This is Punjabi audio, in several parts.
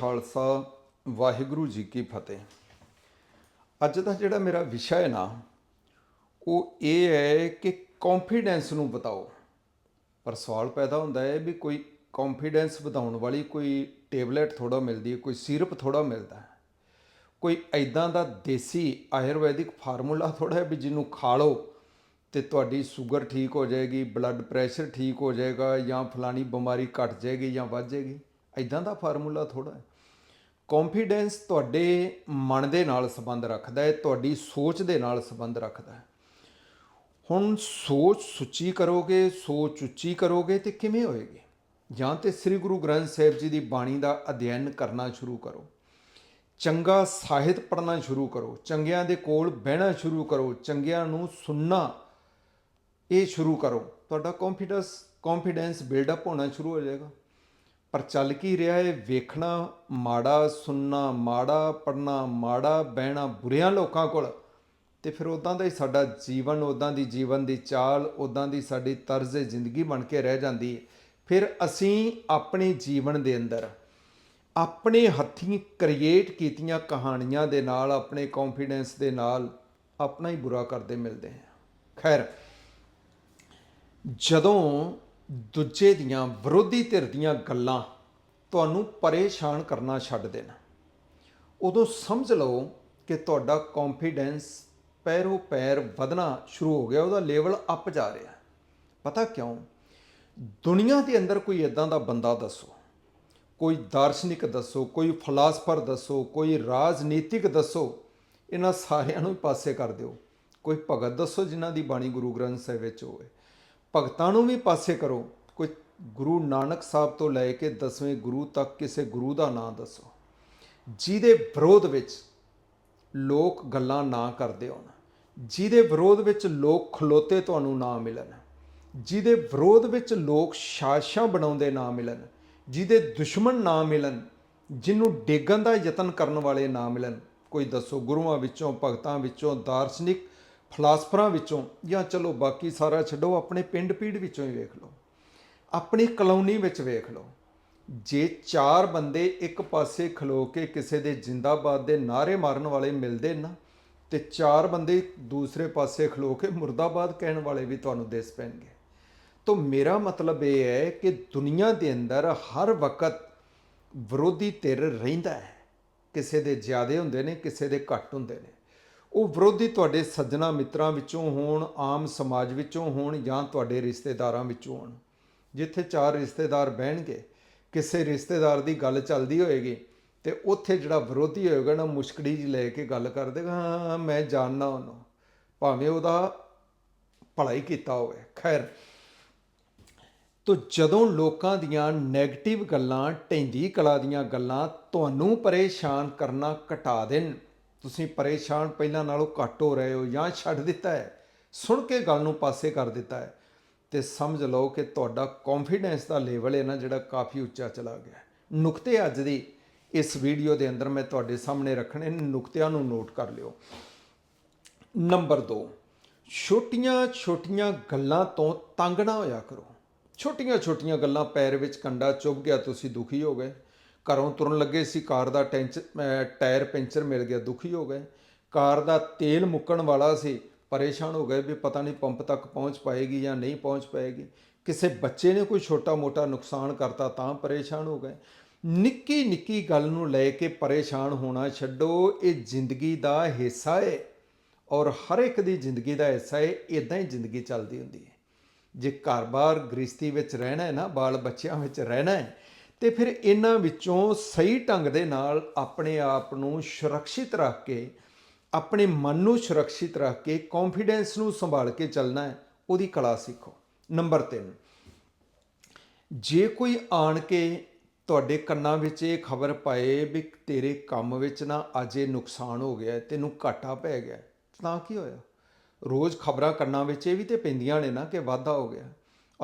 ਖਾਲਸਾ, ਵਾਹਿਗੁਰੂ ਜੀ ਕੀ ਫਤਿਹ। ਅੱਜ ਦਾ ਜਿਹੜਾ ਮੇਰਾ ਵਿਸ਼ਾ ਹੈ ਨਾ, ਉਹ ਇਹ ਹੈ ਕਿ ਕੌਨਫੀਡੈਂਸ ਨੂੰ ਵਧਾਓ। ਪਰ ਸਵਾਲ ਪੈਦਾ ਹੁੰਦਾ ਹੈ ਵੀ ਕੋਈ ਕੌਨਫੀਡੈਂਸ ਵਧਾਉਣ ਵਾਲੀ ਕੋਈ ਟੇਬਲੇਟ ਥੋੜਾ ਮਿਲਦੀ ਹੈ, ਕੋਈ ਸਿਰਪ ਥੋੜਾ ਮਿਲਦਾ ਹੈ। ਕੋਈ ਐਦਾਂ ਦਾ ਦੇਸੀ ਆਯੁਰਵੈਦਿਕ ਫਾਰਮੂਲਾ ਥੋੜਾ ਹੈ ਵੀ ਜਿਹਨੂੰ ਖਾ ਲਓ ਤੇ ਤੁਹਾਡੀ ਸ਼ੂਗਰ ਠੀਕ ਹੋ ਜਾਏਗੀ ਬਲੱਡ ਪ੍ਰੈਸ਼ਰ ਠੀਕ ਹੋ ਜਾਏਗਾ ਜਾਂ ਫਲਾਣੀ ਬਿਮਾਰੀ ਘਟ ਜਾਏਗੀ ਜਾਂ ਵੱਧ ਜਾਏਗੀ। ਐਦਾਂ ਦਾ ਫਾਰਮੂਲਾ ਥੋੜਾ ਹੈ। ਕੌਨਫੀਡੈਂਸ ਤੁਹਾਡੇ ਮਨ ਦੇ ਨਾਲ ਸੰਬੰਧ ਰੱਖਦਾ ਹੈ, ਤੁਹਾਡੀ ਸੋਚ ਦੇ ਨਾਲ ਸੰਬੰਧ ਰੱਖਦਾ ਹੈ। ਹੁਣ ਸੋਚ ਸੁੱਚੀ ਕਰੋਗੇ, ਸੋਚ ਉੱਚੀ ਕਰੋਗੇ ਤੇ ਕਿਵੇਂ ਹੋਏਗੀ? ਜਾਂ ਤੇ ਸ੍ਰੀ ਗੁਰੂ ਗ੍ਰੰਥ ਸਾਹਿਬ ਜੀ ਦੀ ਬਾਣੀ ਦਾ ਅਧਿਐਨ ਕਰਨਾ ਸ਼ੁਰੂ ਕਰੋ। ਚੰਗਾ ਸਾਹਿਤ ਪੜ੍ਹਨਾ ਸ਼ੁਰੂ ਕਰੋ, ਚੰਗਿਆਂ ਦੇ ਕੋਲ ਬਹਿਣਾ ਸ਼ੁਰੂ ਕਰੋ, ਚੰਗਿਆਂ ਨੂੰ ਸੁਣਨਾ ਇਹ ਸ਼ੁਰੂ ਕਰੋ। ਤੁਹਾਡਾ ਕੌਨਫੀਡੈਂਸ ਕੌਨਫੀਡੈਂਸ ਬਿਲਡ ਅਪ ਹੋਣਾ ਸ਼ੁਰੂ ਹੋ ਜਾਏਗਾ। ਪਰ ਚੱਲ ਕੀ ਰਿਹਾ ਹੈ ਵੇਖਣਾ, ਮਾੜਾ ਸੁਣਨਾ, ਮਾੜਾ ਪੜਨਾ ਮਾੜਾ ਬਹਿਣਾ ਬੁਰਿਆਂ ਲੋਕਾਂ ਕੋਲ। ਤੇ ਫਿਰ ਉਦਾਂ ਦਾ ਹੀ ਸਾਡਾ ਜੀਵਨ ਉਦਾਂ ਦੀ ਜੀਵਨ ਦੀ ਚਾਲ ਉਦਾਂ ਦੀ ਸਾਡੀ ਤਰਜ਼ ਜ਼ਿੰਦਗੀ ਬਣ ਕੇ ਰਹਿ ਜਾਂਦੀ ਹੈ ਫਿਰ ਅਸੀਂ ਆਪਣੇ ਜੀਵਨ ਦੇ ਅੰਦਰ ਆਪਣੇ ਹੱਥੀਂ ਕ੍ਰੀਏਟ ਕੀਤੀਆਂ ਕਹਾਣੀਆਂ ਦੇ ਨਾਲ, ਆਪਣੇ ਕੌਨਫੀਡੈਂਸ ਦੇ ਨਾਲ ਆਪਣਾ ਹੀ ਬੁਰਾ ਕਰਦੇ ਮਿਲਦੇ ਹਾਂ। ਖੈਰ, ਜਦੋਂ ਦੂਜੇ ਦੀਆਂ ਵਿਰੋਧੀ ਧਿਰ ਦੀਆਂ ਗੱਲਾਂ ਤੁਹਾਨੂੰ ਪਰੇਸ਼ਾਨ ਕਰਨਾ ਛੱਡ ਦੇਣ। ਉਦੋਂ ਸਮਝ ਲਓ ਕਿ ਤੁਹਾਡਾ ਕੌਨਫੀਡੈਂਸ ਪੈਰੋ ਪੈਰ ਵਧਣਾ ਸ਼ੁਰੂ ਹੋ ਗਿਆ, ਉਹਦਾ ਲੈਵਲ ਅਪ ਜਾ ਰਿਹਾ। ਪਤਾ ਕਿਉਂ? ਦੁਨੀਆ ਦੇ ਅੰਦਰ ਕੋਈ ਇਦਾਂ ਦਾ ਬੰਦਾ ਦੱਸੋ। ਕੋਈ ਦਾਰਸ਼ਨਿਕ ਦੱਸੋ, ਕੋਈ ਫਲਾਸਫਰ ਦੱਸੋ, ਕੋਈ ਰਾਜਨੀਤਿਕ ਦੱਸੋ, ਇਹਨਾਂ ਸਾਰਿਆਂ ਨੂੰ ਹੀ ਪਾਸੇ ਕਰ ਦਿਓ। ਕੋਈ ਭਗਤ ਦੱਸੋ ਜਿਨ੍ਹਾਂ ਦੀ ਬਾਣੀ ਗੁਰੂ ਗ੍ਰੰਥ ਸਾਹਿਬ ਵਿੱਚ ਹੋਵੇ। ਭਗਤਾਂ ਨੂੰ ਵੀ ਪਾਸੇ ਕਰੋ। ਕੋਈ ਗੁਰੂ ਨਾਨਕ ਸਾਹਿਬ ਤੋਂ ਲੈ ਕੇ 10ਵੇਂ ਗੁਰੂ ਤੱਕ ਕਿਸੇ ਗੁਰੂ ਦਾ ਨਾਮ ਦੱਸੋ। ਜਿਹਦੇ ਵਿਰੋਧ ਵਿੱਚ ਲੋਕ ਗੱਲਾਂ ਨਾ ਕਰਦੇ ਹੋਣ। ਜਿਹਦੇ ਵਿਰੋਧ ਵਿੱਚ ਲੋਕ ਖਲੋਤੇ ਤੁਹਾਨੂੰ ਨਾ ਮਿਲਣ। ਜਿਹਦੇ ਵਿਰੋਧ ਵਿੱਚ ਲੋਕ ਸਾਜ਼ਿਸ਼ਾਂ ਬਣਾਉਂਦੇ ਨਾ ਮਿਲਣ। ਜਿਹਦੇ ਦੁਸ਼ਮਣ ਨਾ ਮਿਲਣ। ਜਿਹਨੂੰ ਡੇਗਣ ਦਾ ਯਤਨ ਕਰਨ ਵਾਲੇ ਨਾ ਮਿਲਣ। ਕੋਈ ਦੱਸੋ, ਗੁਰੂਆਂ ਵਿੱਚੋਂ, ਭਗਤਾਂ ਵਿੱਚੋਂ ਦਾਰਸ਼ਨਿਕ ਫਲਾਸਫਰਾਂ ਵਿੱਚੋਂ ਜਾਂ ਚਲੋ ਬਾਕੀ ਸਾਰਾ ਛੱਡੋ, ਆਪਣੇ ਪਿੰਡ ਪੀੜ ਵਿੱਚੋਂ ਹੀ ਵੇਖ ਲਓ। ਆਪਣੀ ਕਲੋਨੀ ਵਿੱਚ ਵੇਖ ਲਓ। ਜੇ ਚਾਰ ਬੰਦੇ ਇੱਕ ਪਾਸੇ ਖਲੋ ਕੇ ਕਿਸੇ ਦੇ ਜਿੰਦਾਬਾਦ ਦੇ ਨਾਰੇ ਮਾਰਨ ਵਾਲੇ ਮਿਲਦੇ ਨਾ, ਤੇ ਚਾਰ ਬੰਦੇ ਦੂਸਰੇ ਪਾਸੇ ਖਲੋ ਕੇ ਮੁਰਦਾਬਾਦ ਕਹਿਣ ਵਾਲੇ ਵੀ ਤੁਹਾਨੂੰ ਦਿਸ ਪੈਣਗੇ। ਤਾਂ ਮੇਰਾ ਮਤਲਬ ਇਹ ਹੈ ਕਿ ਦੁਨੀਆ ਦੇ ਅੰਦਰ ਹਰ ਵਕਤ ਵਿਰੋਧੀ ਧਿਰ ਰਹਿੰਦਾ ਹੈ। ਕਿਸੇ ਦੇ ਜ਼ਿਆਦੇ ਹੁੰਦੇ ਨੇ, ਕਿਸੇ ਦੇ ਘੱਟ ਹੁੰਦੇ ਨੇ। ਉਹ ਵਿਰੋਧੀ ਤੁਹਾਡੇ ਸੱਜਣਾ ਮਿੱਤਰਾਂ ਵਿੱਚੋਂ ਹੋਣ, ਆਮ ਸਮਾਜ ਵਿੱਚੋਂ ਹੋਣ ਜਾਂ ਤੁਹਾਡੇ ਰਿਸ਼ਤੇਦਾਰਾਂ ਵਿੱਚੋਂ ਹੋਣ। ਜਿੱਥੇ ਚਾਰ ਰਿਸ਼ਤੇਦਾਰ ਬਹਿਣਗੇ, ਕਿਸੇ ਰਿਸ਼ਤੇਦਾਰ ਦੀ ਗੱਲ ਚੱਲਦੀ ਹੋਏਗੀ ਤੇ ਉੱਥੇ ਜਿਹੜਾ ਵਿਰੋਧੀ ਹੋਏਗਾ ਨਾ, ਮੁਸ਼ਕੜੀ ਜੀ ਲੈ ਕੇ ਗੱਲ ਕਰ ਦੇਗਾ, ਹਾਂ, ਮੈਂ ਜਾਣਨਾ ਉਹਨੂੰ। ਭਾਵੇਂ ਉਹਦਾ ਭਲਾ ਹੀ ਕੀਤਾ ਹੋਵੇ। ਖੈਰ, ਤੋ ਜਦੋਂ ਲੋਕਾਂ ਦੀਆਂ 네ਗੇਟਿਵ ਗੱਲਾਂ ਢੈਂਦੀ ਕਲਾ ਦੀਆਂ ਗੱਲਾਂ ਤੁਹਾਨੂੰ ਪਰੇਸ਼ਾਨ ਕਰਨਾ ਘਟਾ ਦੇਣ ਤੁਸੀਂ ਪਰੇਸ਼ਾਨ ਪਹਿਲਾਂ ਨਾਲੋਂ ਘੱਟ ਹੋ ਰਹੇ ਹੋ ਜਾਂ ਛੱਡ ਦਿੱਤਾ ਹੈ, ਸੁਣ ਕੇ ਗੱਲ ਨੂੰ ਪਾਸੇ ਕਰ ਦਿੱਤਾ ਹੈ ਤੇ ਸਮਝ ਲਓ ਕਿ ਤੁਹਾਡਾ ਕੌਨਫੀਡੈਂਸ ਦਾ ਲੈਵਲ ਹੈ ਨਾ ਜਿਹੜਾ ਕਾਫੀ ਉੱਚਾ ਚਲਾ ਗਿਆ ਨੁਕਤੇ ਅੱਜ ਦੀ ਇਸ ਵੀਡੀਓ ਦੇ ਅੰਦਰ ਮੈਂ ਤੁਹਾਡੇ ਸਾਹਮਣੇ ਰੱਖਣੇ ਨੁਕਤਿਆਂ ਨੂੰ ਨੋਟ ਕਰ ਲਿਓ। ਨੰਬਰ 2 ਛੋਟੀਆਂ ਛੋਟੀਆਂ ਗੱਲਾਂ ਤੋਂ ਤੰਗ ਨਾ ਹੋਇਆ ਕਰੋ। ਛੋਟੀਆਂ ਛੋਟੀਆਂ ਗੱਲਾਂ ਪੈਰ ਵਿੱਚ ਕੰਡਾ ਚੁੱਭ ਗਿਆ, ਤੁਸੀਂ ਦੁਖੀ ਹੋ ਗਏ। ਘਰੋਂ ਤੁਰਨ ਲੱਗੇ ਸੀ, ਕਾਰ ਦਾ ਟੈਂਚ ਟਾਇਰ ਪੈਂਚਰ ਮਿਲ ਗਿਆ, ਦੁਖੀ ਹੋ ਗਏ। ਕਾਰ ਦਾ ਤੇਲ ਮੁੱਕਣ ਵਾਲਾ ਸੀ, ਪਰੇਸ਼ਾਨ ਹੋ ਗਏ ਵੀ ਪਤਾ ਨਹੀਂ ਪੰਪ ਤੱਕ ਪਹੁੰਚ ਪਾਏਗੀ ਜਾਂ ਨਹੀਂ ਪਹੁੰਚ ਪਾਏਗੀ। ਕਿਸੇ ਬੱਚੇ ਨੇ ਕੋਈ ਛੋਟਾ ਮੋਟਾ ਨੁਕਸਾਨ ਕਰਤਾ ਤਾਂ ਪਰੇਸ਼ਾਨ ਹੋ ਗਏ। ਨਿੱਕੀ ਨਿੱਕੀ ਗੱਲ ਨੂੰ ਲੈ ਕੇ ਪਰੇਸ਼ਾਨ ਹੋਣਾ ਛੱਡੋ, ਇਹ ਜ਼ਿੰਦਗੀ ਦਾ ਹਿੱਸਾ ਹੈ ਔਰ ਹਰ ਇੱਕ ਦੀ ਜ਼ਿੰਦਗੀ ਦਾ ਹਿੱਸਾ ਹੈ ਇਦਾਂ ਹੀ ਜ਼ਿੰਦਗੀ ਚੱਲਦੀ ਹੁੰਦੀ ਹੈ ਜੇ ਘਰ-ਬਾਰ ਗ੍ਰਸਤੀ ਵਿੱਚ ਰਹਿਣਾ ਹੈ ਨਾ ਬਾਲ ਬੱਚਿਆਂ ਵਿੱਚ ਰਹਿਣਾ ਹੈ ਤੇ ਫਿਰ ਇਹਨਾਂ ਵਿੱਚੋਂ ਸਹੀ ਢੰਗ ਦੇ ਨਾਲ ਆਪਣੇ ਆਪ ਨੂੰ ਸੁਰੱਖਿਅਤ ਰੱਖ ਕੇ, ਆਪਣੇ ਮਨ ਨੂੰ ਸੁਰੱਖਿਅਤ ਰੱਖ ਕੇ ਕੌਨਫੀਡੈਂਸ ਨੂੰ ਸੰਭਾਲ ਕੇ ਚੱਲਣਾ ਹੈ, ਉਹਦੀ ਕਲਾ ਸਿੱਖੋ। ਨੰਬਰ 3 ਜੇ ਕੋਈ ਆਣ ਕੇ ਤੁਹਾਡੇ ਕੰਨਾਂ ਵਿੱਚ ਇਹ ਖਬਰ ਪਾਏ ਵੀ ਤੇਰੇ ਕੰਮ ਵਿੱਚ ਨਾ ਅੱਜ ਇਹ ਨੁਕਸਾਨ ਹੋ ਗਿਆ, ਤੈਨੂੰ ਘਾਟਾ ਪੈ ਗਿਆ, ਤਾਂ ਕੀ ਹੋਇਆ? ਰੋਜ਼ ਖਬਰਾਂ ਕੰਨਾਂ ਵਿੱਚ ਇਹ ਵੀ ਤੇ ਪੈਂਦੀਆਂ ਨੇ ਨਾ ਕਿ ਵਾਧਾ ਹੋ ਗਿਆ।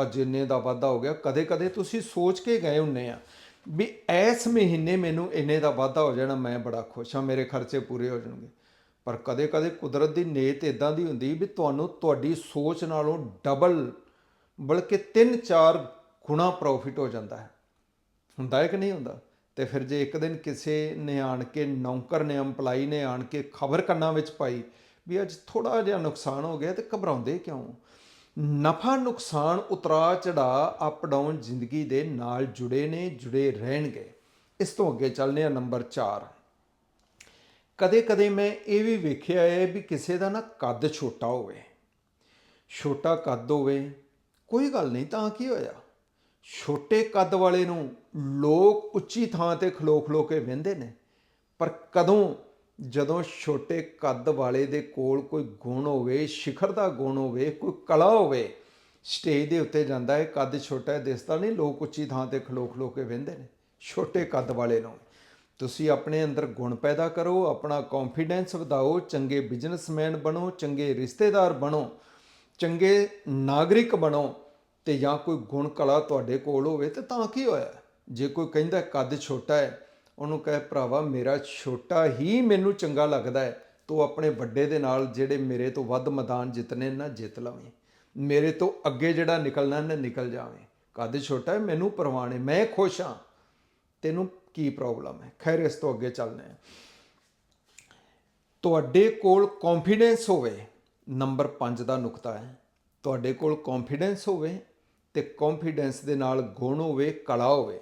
ਅੱਜ ਇੰਨੇ ਦਾ ਵਾਧਾ ਹੋ ਗਿਆ ਕਦੇ ਕਦੇ ਤੁਸੀਂ ਸੋਚ ਕੇ ਗਏ ਹੁੰਨੇ ਆ ਵੀ ਇਸ ਮਹੀਨੇ ਮੈਨੂੰ ਇੰਨੇ ਦਾ ਵਾਧਾ ਹੋ ਜਾਣਾ, ਮੈਂ ਬੜਾ ਖੁਸ਼ ਹਾਂ, ਮੇਰੇ ਖਰਚੇ ਪੂਰੇ ਹੋ ਜਾਣਗੇ। ਪਰ ਕਦੇ ਕਦੇ ਕੁਦਰਤ ਦੀ ਨੇਤ ਇਦਾਂ ਦੀ ਹੁੰਦੀ ਵੀ ਤੁਹਾਨੂੰ ਤੁਹਾਡੀ ਸੋਚ ਨਾਲੋਂ ਡਬਲ ਬਲਕਿ 3-4 ਗੁਣਾ ਪ੍ਰੋਫਿਟ ਹੋ ਜਾਂਦਾ ਹੈ। ਹੁੰਦਾ ਹੈ ਕਿ ਨਹੀਂ ਹੁੰਦਾ? ਤੇ ਫਿਰ ਜੇ ਇੱਕ ਦਿਨ ਕਿਸੇ ਨੇ ਆਣ ਕੇ, ਨੌਕਰ ਨੇ EMPLOYE ਨੇ ਆਣ ਕੇ ਖਬਰ ਕੰਨਾਂ ਵਿੱਚ ਪਾਈ ਵੀ ਅੱਜ ਥੋੜਾ ਜਿਹਾ ਨੁਕਸਾਨ ਹੋ ਗਿਆ ਤੇ ਘਬਰਾਉਂਦੇ ਕਿਉਂ? ਨਫਾ ਨੁਕਸਾਨ ਉਤਰਾ ਚੜਾ ਅਪ ਡਾਊਨ ਜ਼ਿੰਦਗੀ ਦੇ ਨਾਲ ਜੁੜੇ ਨੇ, ਜੁੜੇ ਰਹਿਣਗੇ। ਇਸ ਤੋਂ ਅੱਗੇ ਚੱਲਨੇ ਆ ਨੰਬਰ 4 ਕਦੇ ਕਦੇ ਮੈਂ ਇਹ ਵੀ ਵੇਖਿਆ ਹੈ ਵੀ ਕਿਸੇ ਦਾ ਨਾ ਕੱਦ ਛੋਟਾ ਹੋਵੇ। ਛੋਟਾ ਕੱਦ ਹੋਵੇ, ਕੋਈ ਗੱਲ ਨਹੀਂ, ਤਾਂ ਕੀ ਹੋਇਆ? ਛੋਟੇ ਕੱਦ ਵਾਲੇ ਨੂੰ ਲੋਕ ਉੱਚੀ ਥਾਂ ਤੇ ਖਲੋ ਖਲੋ ਕੇ ਵਹਿੰਦੇ ਨੇ, ਪਰ ਕਦੋਂ ਜਦੋਂ ਛੋਟੇ ਕੱਦ ਵਾਲੇ ਦੇ ਕੋਲ ਕੋਈ ਗੁਣ ਹੋਵੇ, ਸਿਖਰ ਦਾ ਗੁਣ ਹੋਵੇ, ਕੋਈ ਕਲਾ ਹੋਵੇ, ਸਟੇਜ ਦੇ ਉੱਤੇ ਜਾਂਦਾ ਹੈ, ਕੱਦ ਛੋਟਾ ਦਿਸਦਾ ਨਹੀਂ, ਲੋਕ ਉੱਚੀ ਥਾਂ ਤੇ ਖਲੋ ਖਲੋ ਕੇ ਵਹਿੰਦੇ ਨੇ, ਛੋਟੇ ਕੱਦ ਵਾਲੇ ਨੂੰ। ਤੁਸੀਂ ਆਪਣੇ ਅੰਦਰ ਗੁਣ ਪੈਦਾ ਕਰੋ, ਆਪਣਾ ਕੌਨਫੀਡੈਂਸ ਵਧਾਓ, ਚੰਗੇ ਬਿਜ਼ਨਸਮੈਨ ਬਣੋ, ਚੰਗੇ ਰਿਸ਼ਤੇਦਾਰ ਬਣੋ, ਚੰਗੇ ਨਾਗਰਿਕ ਬਣੋ ਤੇ ਜਾਂ ਕੋਈ ਗੁਣ ਕਲਾ ਤੁਹਾਡੇ ਕੋਲ ਹੋਵੇ ਤੇ ਤਾਂ ਕੀ ਹੋਇਆ? ਜੇ ਕੋਈ ਕਹਿੰਦਾ ਕੱਦ ਛੋਟਾ ਹੈ ਉਹਨੂੰ ਕਹੇ, ਭਰਾਵਾ, ਮੇਰਾ ਛੋਟਾ ਹੀ ਮੈਨੂੰ ਚੰਗਾ ਲੱਗਦਾ ਹੈ। ਤੂੰ ਆਪਣੇ ਵੱਡੇ ਦੇ ਨਾਲ ਜਿਹੜੇ ਮੇਰੇ ਤੋਂ ਵੱਧ ਮੈਦਾਨ ਜਿੱਤਨੇ ਨਾ, ਜਿੱਤ ਲਵੇਂ। ਮੇਰੇ ਤੋਂ ਅੱਗੇ ਜਿਹੜਾ ਨਿਕਲਣਾ ਨਾ, ਨਿਕਲ ਜਾਵੇਂ। ਕੱਦ ਛੋਟਾ ਹੈ, ਮੈਨੂੰ ਪਰਵਾਹ ਮੈਂ ਖੁਸ਼ ਹਾਂ। ਤੈਨੂੰ ਕੀ ਪ੍ਰੋਬਲਮ ਹੈ? ਖੈਰ, ਇਸ ਤੋਂ ਅੱਗੇ ਚੱਲਦੇ ਹਾਂ। ਤੁਹਾਡੇ ਕੋਲ ਕੌਨਫੀਡੈਂਸ ਹੋਵੇ ਨੰਬਰ 5 ਦਾ ਨੁਕਤਾ ਹੈ। ਤੁਹਾਡੇ ਕੋਲ ਕੌਨਫੀਡੈਂਸ ਹੋਵੇ ਤੇ ਕੌਨਫੀਡੈਂਸ ਦੇ ਨਾਲ ਗੁਣ ਹੋਵੇ, ਕਲਾ ਹੋਵੇ।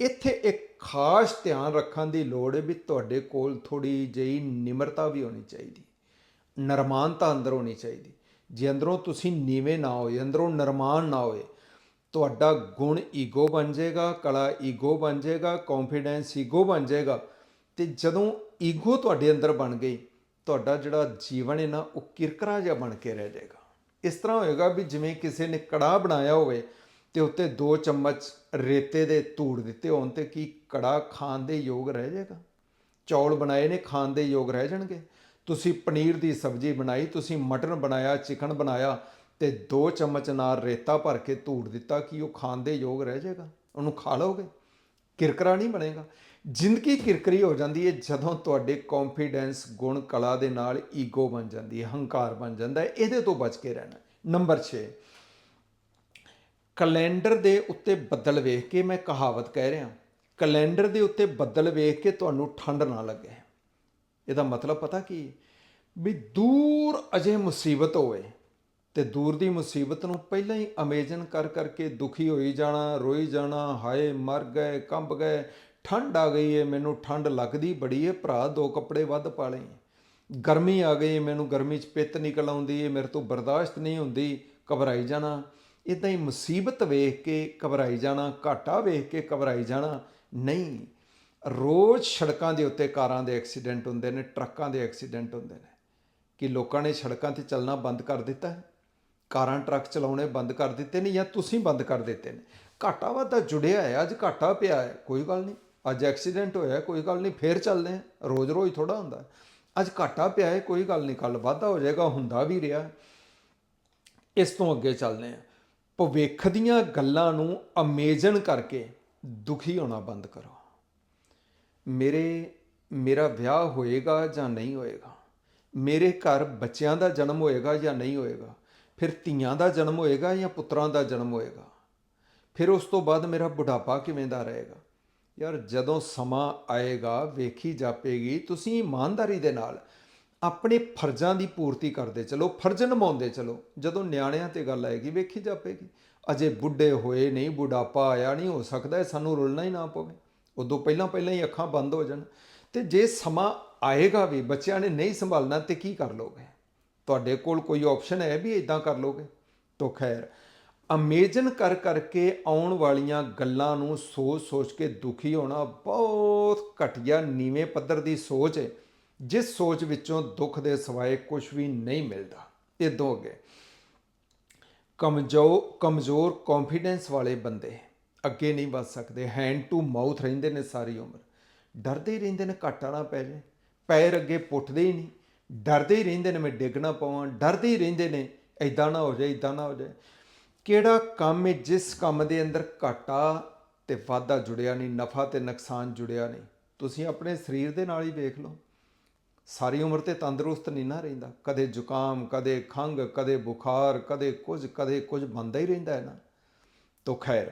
ਇੱਥੇ ਇੱਕ ਖਾਸ ਧਿਆਨ ਰੱਖਣ ਦੀ ਲੋੜ ਹੈ ਵੀ ਤੁਹਾਡੇ ਕੋਲ ਥੋੜੀ ਜਿਹੀ ਨਿਮਰਤਾ ਵੀ ਹੋਣੀ ਚਾਹੀਦੀ, ਨਰਮਾਨਤਾ ਅੰਦਰ ਹੋਣੀ ਚਾਹੀਦੀ। ਜੇ ਅੰਦਰੋਂ ਤੁਸੀਂ ਨੀਵੇਂ ਨਾ ਹੋਏ, ਅੰਦਰੋਂ ਨਰਮਾਨ ਨਾ ਹੋਏ, ਤੁਹਾਡਾ ਗੁਣ ਈਗੋ ਬਣ ਜਾਏਗਾ, ਕਲਾ ਈਗੋ ਬਣ ਜਾਏਗਾ ਕੌਨਫੀਡੈਂਸ ਈਗੋ ਬਣ ਜਾਏਗਾ ਤੇ ਜਦੋਂ ਈਗੋ ਤੁਹਾਡੇ ਅੰਦਰ ਬਣ ਗਈ, ਤੁਹਾਡਾ ਜਿਹੜਾ ਜੀਵਨ ਹੈ ਨਾ, ਉਹ ਕਿਰਕਰਾ ਜਿਹਾ ਬਣ ਕੇ ਰਹਿ ਜਾਏਗਾ। ਇਸ ਤਰ੍ਹਾਂ ਹੋਏਗਾ ਵੀ ਜਿਵੇਂ ਕਿਸੇ ਨੇ ਕੜਾਹ ਬਣਾਇਆ ਹੋਵੇ ਤੇ ਉੱਤੇ 2 ਚਮਚ ਰੇਤੇ ਦੇ ਧੂੜ ਦਿੱਤੇ ਹੋਣ ਤੇ ਕੀ ਕੜਾ ਖਾਣ ਦੇ ਯੋਗ ਰਹਿ ਜਾਏਗਾ? ਚੌਲ ਬਣਾਏ ਨੇ, ਖਾਣ ਦੇ ਯੋਗ ਰਹਿ ਜਾਣਗੇ। ਤੁਸੀਂ ਪਨੀਰ ਦੀ ਸਬਜ਼ੀ ਬਣਾਈ, ਤੁਸੀਂ ਮਟਨ ਬਣਾਇਆ, ਚਿਕਨ ਬਣਾਇਆ ਤੇ 2 ਚਮਚ ਨਾਲ ਰੇਤਾ ਭਰ ਕੇ ਧੂੜ ਦਿੱਤਾ, ਕਿ ਉਹ ਖਾਣ ਦੇ ਯੋਗ ਰਹਿ ਜਾਏਗਾ? ਉਹਨੂੰ ਖਾ ਲਓਗੇ? ਕਿਰਕਰਾ ਨਹੀਂ ਬਣੇਗਾ। ਜ਼ਿੰਦਗੀ ਕਿਰਕਰੀ ਹੋ ਜਾਂਦੀ ਹੈ ਜਦੋਂ ਤੁਹਾਡੇ ਕੌਨਫੀਡੈਂਸ ਗੁਣ, ਕਲਾ ਦੇ ਨਾਲ ਈਗੋ ਬਣ ਜਾਂਦੀ ਹੈ ਹੰਕਾਰ ਬਣ ਜਾਂਦਾ ਹੈ ਇਹਦੇ ਤੋਂ ਬਚ ਕੇ ਰਹਿਣਾ। ਨੰਬਰ 6 ਕੈਲੰਡਰ ਦੇ ਉੱਤੇ ਬੱਦਲ ਵੇਖ ਕੇ ਮੈਂ ਕਹਾਵਤ ਕਹਿ ਰਿਹਾ। ਕੈਲੰਡਰ ਦੇ ਉੱਤੇ ਬੱਦਲ ਵੇਖ ਕੇ ਤੁਹਾਨੂੰ ਠੰਡ ਨਾ ਲੱਗੇ। ਇਹਦਾ ਮਤਲਬ ਪਤਾ ਕੀ? ਹੈ? ਵੀ ਦੂਰ ਅਜੇ ਮੁਸੀਬਤ ਹੋਵੇ ਤੇ ਦੂਰ ਦੀ ਮੁਸੀਬਤ ਨੂੰ ਪਹਿਲਾਂ ਹੀ ਅਮੇਜਨ ਕਰ ਕਰਕੇ ਦੁਖੀ ਹੋਈ ਜਾਣਾ, ਰੋਈ ਜਾਣਾ, ਹਾਏ ਮਰ ਗਏ, ਕੰਬ ਗਏ, ਠੰਡ ਆ ਗਈ ਏ, ਮੈਨੂੰ ਠੰਡ ਲੱਗਦੀ ਬੜੀ ਏ, ਭਰਾ ਦੋ ਕੱਪੜੇ ਵੱਧ ਪਾ ਲਈ ਗਰਮੀ ਆ ਗਈ, ਮੈਨੂੰ ਗਰਮੀ 'ਚ ਪਿੱਤ ਨਿਕਲ ਆਉਂਦੀ ਏ, ਮੇਰੇ ਤੋਂ ਬਰਦਾਸ਼ਤ ਨਹੀਂ ਹੁੰਦੀ, ਘਬਰਾਈ ਜਾਣਾ। ਇਦਾਂ ਹੀ ਮੁਸੀਬਤ ਵੇਖ ਕੇ ਘਬਰਾਈ ਜਾਣਾ, ਘਾਟਾ ਵੇਖ ਕੇ ਘਬਰਾਈ ਜਾਣਾ, ਨਹੀਂ। ਰੋਜ਼ ਸੜਕਾਂ ਦੇ ਉੱਤੇ ਕਾਰਾਂ ਦੇ ਐਕਸੀਡੈਂਟ ਹੁੰਦੇ ਨੇ, ਟਰੱਕਾਂ ਦੇ ਐਕਸੀਡੈਂਟ ਹੁੰਦੇ ਨੇ। ਕਿ ਲੋਕਾਂ ਨੇ ਸੜਕਾਂ ਤੇ ਚੱਲਣਾ ਬੰਦ ਕਰ ਦਿੱਤਾ ਹੈ? ਕਾਰਾਂ ਟਰੱਕ ਚਲਾਉਣੇ ਬੰਦ ਕਰ ਦਿੱਤੇ ਨੇ ਜਾਂ ਤੁਸੀਂ ਬੰਦ ਕਰ ਦਿੱਤੇ ਨੇ? ਘਾਟਾ ਵਾਧਾ ਜੁੜਿਆ ਹੈ, ਅੱਜ ਘਾਟਾ ਪਿਆ ਹੈ, ਕੋਈ ਗੱਲ ਨਹੀਂ। ਅੱਜ ਐਕਸੀਡੈਂਟ ਹੋਇਆ ਕੋਈ ਗੱਲ ਨਹੀਂ, ਫੇਰ ਚੱਲਦੇ ਆ ਰੋਜ਼ ਰੋਜ਼ ਥੋੜਾ ਹੁੰਦਾ ਅੱਜ ਘਾਟਾ ਪਿਆ ਹੈ, ਕੋਈ ਗੱਲ ਨਹੀਂ ਕੱਲ ਵਾਧਾ ਹੋ ਜਾਏਗਾ, ਹੁੰਦਾ ਵੀ ਰਿਹਾ। ਇਸ ਤੋਂ ਅੱਗੇ ਚੱਲਦੇ ਆ ਭਵਿੱਖ ਦੀਆਂ ਗੱਲਾਂ ਨੂੰ ਅਮੇਜਨ ਕਰਕੇ ਦੁਖੀ ਹੋਣਾ ਬੰਦ ਕਰੋ। ਮੇਰੇ, ਮੇਰਾ ਵਿਆਹ ਹੋਏਗਾ ਜਾਂ ਨਹੀਂ ਹੋਏਗਾ? ਮੇਰੇ ਘਰ ਬੱਚਿਆਂ ਦਾ ਜਨਮ ਹੋਏਗਾ ਜਾਂ ਨਹੀਂ ਹੋਏਗਾ? ਫਿਰ ਧੀਆਂ ਦਾ ਜਨਮ ਹੋਏਗਾ ਜਾਂ ਪੁੱਤਰਾਂ ਦਾ ਜਨਮ ਹੋਏਗਾ? ਫਿਰ ਉਸ ਤੋਂ ਬਾਅਦ ਮੇਰਾ ਬੁਢਾਪਾ ਕਿਵੇਂ ਦਾ ਰਹੇਗਾ? ਯਾਰ ਜਦੋਂ ਸਮਾਂ ਆਏਗਾ, ਵੇਖੀ ਜਾਪੇਗੀ, ਤੁਸੀਂ ਇਮਾਨਦਾਰੀ ਦੇ ਨਾਲ ਆਪਣੇ ਫਰਜ਼ਾਂ ਦੀ ਪੂਰਤੀ ਕਰਦੇ ਚਲੋ, ਫਰਜ਼ ਨਿਭਾਉਂਦੇ ਚਲੋ। ਜਦੋਂ ਨਿਆਣਿਆਂ ਤੇ ਗੱਲ ਆਏਗੀ, ਵੇਖੀ ਜਾਪੇਗੀ। ਅਜੇ ਬੁੱਢੇ ਹੋਏ ਨਹੀਂ, ਬੁਢਾਪਾ ਆਇਆ ਨਹੀਂ, ਹੋ ਸਕਦਾ ਸਾਨੂੰ ਰੁਲਣਾ ਹੀ ਨਾ ਪਵੇ। ਉਦੋਂ ਪਹਿਲਾਂ ਪਹਿਲਾਂ ਹੀ ਅੱਖਾਂ ਬੰਦ ਹੋ ਜਾਣ। ਤੇ ਜੇ ਸਮਾਂ ਆਏਗਾ ਵੀ ਬੱਚਿਆਂ ਨੇ ਨਹੀਂ ਸੰਭਾਲਣਾ, ਤੇ ਕੀ ਕਰ ਲੋਗੇ? ਤੁਹਾਡੇ ਕੋਲ ਕੋਈ ਆਪਸ਼ਨ ਹੈ ਵੀ ਇਦਾਂ ਕਰ ਲੋਗੇ? ਤੋ ਖੈਰ ਅਮੇਜਨ ਕਰ ਕਰਕੇ ਆਉਣ ਵਾਲੀਆਂ ਗੱਲਾਂ ਨੂੰ ਸੋਚ ਸੋਚ ਕੇ ਦੁਖੀ ਹੋਣਾ ਬਹੁਤ ਘਟੀਆ ਨੀਵੇਂ ਪੱਧਰ ਦੀ ਸੋਚ ਹੈ ਜਿਸ ਸੋਚ ਵਿੱਚੋਂ ਦੁੱਖ ਦੇ ਸਿਵਾਏ ਕੁਝ ਵੀ ਨਹੀਂ ਮਿਲਦਾ। ਇਦੋਂ ਅੱਗੇ। ਕਮਜ਼ੋਰ ਕਮਜ਼ੋਰ ਕੌਨਫੀਡੈਂਸ ਵਾਲੇ ਬੰਦੇ ਅੱਗੇ ਨਹੀਂ ਵੱਧ ਸਕਦੇ ਹੈਂਡ ਟੂ ਮਾਊਥ ਰਹਿੰਦੇ ਨੇ ਸਾਰੀ ਉਮਰ। ਡਰਦੇ ਹੀ ਰਹਿੰਦੇ ਨੇ, ਘਾਟਾ ਨਾ ਪੈ ਜਾਏ ਪੈਰ ਅੱਗੇ ਪੁੱਟਦੇ ਹੀ ਨਹੀਂ। ਡਰਦੇ ਹੀ ਰਹਿੰਦੇ ਨੇ, ਮੈਂ ਡਿੱਗ ਨਾ ਪਵਾਂ। ਡਰਦੇ ਹੀ ਰਹਿੰਦੇ ਨੇ ਐਦਾਂ ਨਾ ਹੋ ਜਾਏ ਐਦਾਂ ਨਾ ਹੋ ਜਾਏ। ਕਿਹੜਾ ਕੰਮ ਹੈ ਜਿਸ ਕੰਮ ਦੇ ਅੰਦਰ ਘਾਟਾ ਤੇ ਵਾਧਾ ਜੁੜਿਆ ਨਹੀਂ, ਨਫਾ ਤੇ ਨੁਕਸਾਨ ਜੁੜਿਆ ਨਹੀਂ? ਤੁਸੀਂ ਆਪਣੇ ਸਰੀਰ ਦੇ ਨਾਲ ਹੀ ਵੇਖ ਲਓ। ਸਾਰੀ ਉਮਰ ਤੇ ਤੰਦਰੁਸਤ ਨਹੀਂ ਨਾ ਰਹਿੰਦਾ। ਕਦੇ ਜ਼ੁਕਾਮ, ਕਦੇ ਖੰਗ ਕਦੇ ਬੁਖਾਰ, ਕਦੇ ਕੁਝ ਕਦੇ ਕੁਝ ਬੰਦਾ ਹੀ ਰਹਿੰਦਾ ਹੈ ਨਾ। ਤੋ ਖੈਰ,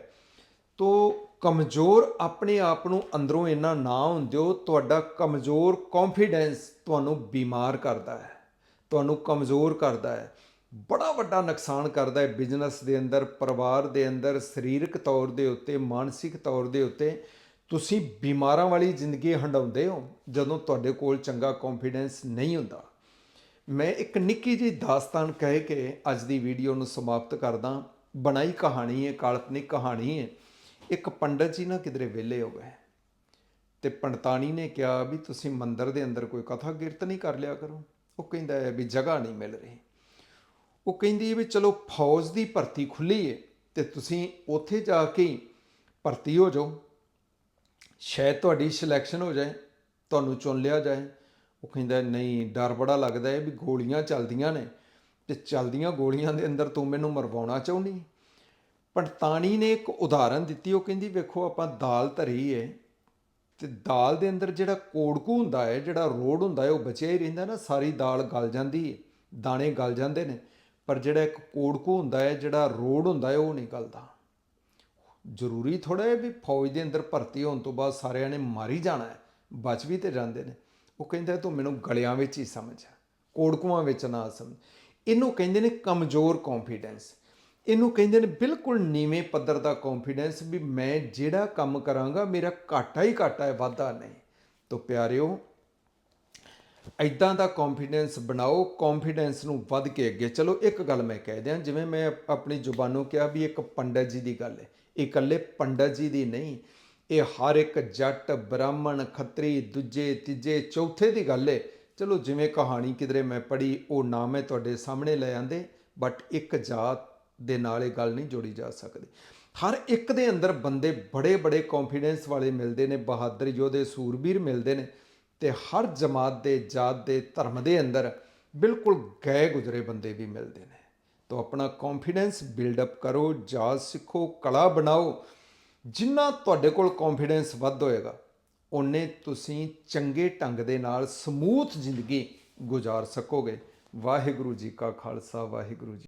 ਤੋ ਕਮਜ਼ੋਰ ਆਪਣੇ ਆਪ ਨੂੰ ਅੰਦਰੋਂ ਇੰਨਾ ਨਾ ਹੁੰਦੇ ਹੋ ਤੁਹਾਡਾ ਕਮਜ਼ੋਰ ਕੌਨਫੀਡੈਂਸ ਤੁਹਾਨੂੰ ਬਿਮਾਰ ਕਰਦਾ ਹੈ। ਤੁਹਾਨੂੰ ਕਮਜ਼ੋਰ ਕਰਦਾ ਹੈ। ਬੜਾ ਵੱਡਾ ਨੁਕਸਾਨ ਕਰਦਾ ਹੈ ਬਿਜ਼ਨਸ ਦੇ ਅੰਦਰ, ਪਰਿਵਾਰ ਦੇ ਅੰਦਰ, ਸਰੀਰਕ ਤੌਰ ਦੇ ਉੱਤੇ, ਮਾਨਸਿਕ ਤੌਰ ਦੇ ਉੱਤੇ। ਤੁਸੀਂ ਬਿਮਾਰਾਂ ਵਾਲੀ ਜ਼ਿੰਦਗੀ ਹੰਡਾਉਂਦੇ ਹੋ ਜਦੋਂ ਤੁਹਾਡੇ ਕੋਲ ਚੰਗਾ ਕੌਨਫੀਡੈਂਸ ਨਹੀਂ ਹੁੰਦਾ। ਮੈਂ ਇੱਕ ਨਿੱਕੀ ਜਿਹੀ ਦਾਸਤਾਨ ਕਹਿ ਕੇ ਅੱਜ ਦੀ ਵੀਡੀਓ ਨੂੰ ਸਮਾਪਤ ਕਰਦਾ ਬਣਾਈ ਕਹਾਣੀ ਹੈ, ਕਾਲਪਨਿਕ ਕਹਾਣੀ ਹੈ। ਇੱਕ ਪੰਡਤ ਜੀ ਨਾ ਕਿਧਰੇ ਵਿਹਲੇ ਹੋ ਗਏ। ਤੇ ਪੰਡਤਾਣੀ ਨੇ ਕਿਹਾ ਵੀ ਤੁਸੀਂ ਮੰਦਰ ਦੇ ਅੰਦਰ ਕੋਈ ਕਥਾ ਕੀਰਤਨ ਕਰ ਲਿਆ ਕਰੋ। ਉਹ ਕਹਿੰਦਾ ਹੈ ਵੀ ਜਗ੍ਹਾ ਨਹੀਂ ਮਿਲ ਰਹੀ। ਉਹ ਕਹਿੰਦੀ ਵੀ ਚਲੋ ਫੌਜ ਦੀ ਭਰਤੀ ਖੁੱਲੀ ਹੈ ਤੇ ਤੁਸੀਂ ਉੱਥੇ ਜਾ ਕੇ ਭਰਤੀ ਹੋ ਜਾਓ। ਸ਼ਾਇਦ ਤੁਹਾਡੀ ਸਿਲੈਕਸ਼ਨ ਹੋ ਜਾਏ, ਤੁਹਾਨੂੰ ਚੁਣ ਲਿਆ ਜਾਏ। ਉਹ ਕਹਿੰਦਾ, ਨਹੀਂ, ਡਰ ਬੜਾ ਲੱਗਦਾ ਹੈ ਵੀ ਗੋਲੀਆਂ ਚੱਲਦੀਆਂ ਨੇ ਤੇ ਚੱਲਦੀਆਂ ਗੋਲੀਆਂ ਦੇ ਅੰਦਰ ਤੂੰ ਮੈਨੂੰ ਮਰਵਾਉਣਾ ਚਾਹੁੰਦੀ ਪੰਡਤਾਣੀ ਨੇ ਇੱਕ ਉਦਾਹਰਨ ਦਿੱਤੀ, ਉਹ ਕਹਿੰਦੀ, ਵੇਖੋ, ਆਪਾਂ ਦਾਲ ਧਰੀ ਹੈ ਤੇ ਦਾਲ ਦੇ ਅੰਦਰ ਜਿਹੜਾ ਕੋੜਕੂ ਹੁੰਦਾ ਹੈ ਜਿਹੜਾ ਰੋੜ ਹੁੰਦਾ ਹੈ ਉਹ ਬਚਿਆ ਹੀ ਰਹਿੰਦਾ ਨਾ, ਸਾਰੀ ਦਾਲ ਗਲ ਜਾਂਦੀ ਹੈ ਦਾਣੇ ਗਲ ਜਾਂਦੇ ਨੇ। ਪਰ ਜਿਹੜਾ ਇੱਕ ਕੋੜਕੂ ਹੁੰਦਾ ਹੈ ਜਿਹੜਾ ਰੋੜ ਹੁੰਦਾ ਹੈ ਉਹ ਨਹੀਂ ਗਲਦਾ। ਜ਼ਰੂਰੀ ਥੋੜਾ ਹੈ ਵੀ ਫੌਜ ਦੇ ਅੰਦਰ ਭਰਤੀ ਹੋਣ ਤੋਂ ਬਾਅਦ ਸਾਰਿਆਂ ਨੇ ਮਾਰੀ ਜਾਣਾ ਹੈ, ਬਚ ਵੀ ਤੇ ਜਾਂਦੇ ਨੇ। ਉਹ ਕਹਿੰਦਾ, ਤੂੰ ਮੈਨੂੰ ਗਲਿਆਂ ਵਿੱਚ ਹੀ ਸਮਝ, ਕੋੜਕੂਆਂ ਵਿੱਚ ਨਾ ਸਮਝ। ਇਹਨੂੰ ਕਹਿੰਦੇ ਨੇ ਕਮਜ਼ੋਰ ਕੌਨਫੀਡੈਂਸ ਇਹਨੂੰ ਕਹਿੰਦੇ ਨੇ ਬਿਲਕੁਲ ਨੀਵੇਂ ਪੱਧਰ ਦਾ ਕੌਨਫੀਡੈਂਸ ਵੀ ਮੈਂ ਜਿਹੜਾ ਕੰਮ ਕਰਾਂਗਾ, ਮੇਰਾ ਘਾਟਾ ਹੀ ਘਾਟਾ ਹੈ, ਵਾਧਾ ਨਹੀਂ। ਤੋ ਪਿਆਰਿਓ ਐਦਾਂ ਦਾ ਕੌਨਫੀਡੈਂਸ ਬਣਾਓ ਕੌਨਫੀਡੈਂਸ ਨੂੰ ਵੱਧ ਕੇ ਅੱਗੇ ਚਲੋ। ਇੱਕ ਗੱਲ ਮੈਂ ਕਹਿ ਦਿਆਂ, ਜਿਵੇਂ ਮੈਂ ਆਪਣੀ ਜ਼ੁਬਾਨੋਂ ਕਿਹਾ ਵੀ ਇੱਕ ਪੰਡਤ ਜੀ ਦੀ ਗੱਲ ਹੈ। ਇਕੱਲੇ ਪੰਡਤ ਜੀ ਦੀ ਨਹੀਂ, ਇਹ ਹਰ ਇੱਕ ਜੱਟ, ਬ੍ਰਾਹਮਣ, ਖੱਤਰੀ, ਦੂਜੇ, ਤੀਜੇ, ਚੌਥੇ ਦੀ ਗੱਲ ਹੈ ਚਲੋ ਜਿਵੇਂ ਕਹਾਣੀ ਕਿਧਰੇ ਮੈਂ ਪੜ੍ਹੀ, ਉਹ ਨਾਮ ਹੈ ਤੁਹਾਡੇ ਸਾਹਮਣੇ ਲੈ ਆਂਦੇ ਬਟ ਇੱਕ ਜਾਤ ਦੇ ਨਾਲ ਇਹ ਗੱਲ ਨਹੀਂ ਜੋੜੀ ਜਾ ਸਕਦੀ। ਹਰ ਇੱਕ ਦੇ ਅੰਦਰ ਬੰਦੇ ਬੜੇ ਬੜੇ ਕੌਨਫੀਡੈਂਸ ਵਾਲੇ ਮਿਲਦੇ ਨੇ, ਬਹਾਦਰ ਯੋਧੇ, ਸੂਰਬੀਰ ਮਿਲਦੇ ਨੇ, ਤੇ ਹਰ ਜਮਾਤ ਦੇ, ਜਾਤ ਦੇ, ਧਰਮ ਦੇ ਅੰਦਰ ਬਿਲਕੁਲ ਗਏ ਗੁਜ਼ਰੇ ਬੰਦੇ ਵੀ ਮਿਲਦੇ ਨੇ। ਤੋ ਆਪਣਾ ਕੌਨਫੀਡੈਂਸ ਬਿਲਡ ਅਪ ਕਰੋ ਜਾਚ ਸਿੱਖੋ, ਕਲਾ ਬਣਾਓ। ਜਿੰਨਾ ਤੁਹਾਡੇ ਕੋਲ ਕੌਨਫੀਡੈਂਸ ਵੱਧ ਹੋਏਗਾ ਉਹਨੇ ਤੁਸੀਂ ਚੰਗੇ ਢੰਗ ਦੇ ਨਾਲ ਸਮੂਥ ਜ਼ਿੰਦਗੀ ਗੁਜ਼ਾਰ ਸਕੋਗੇ। ਵਾਹਿਗੁਰੂ ਜੀ ਕਾ ਖਾਲਸਾ, ਵਾਹਿਗੁਰੂ ਜੀ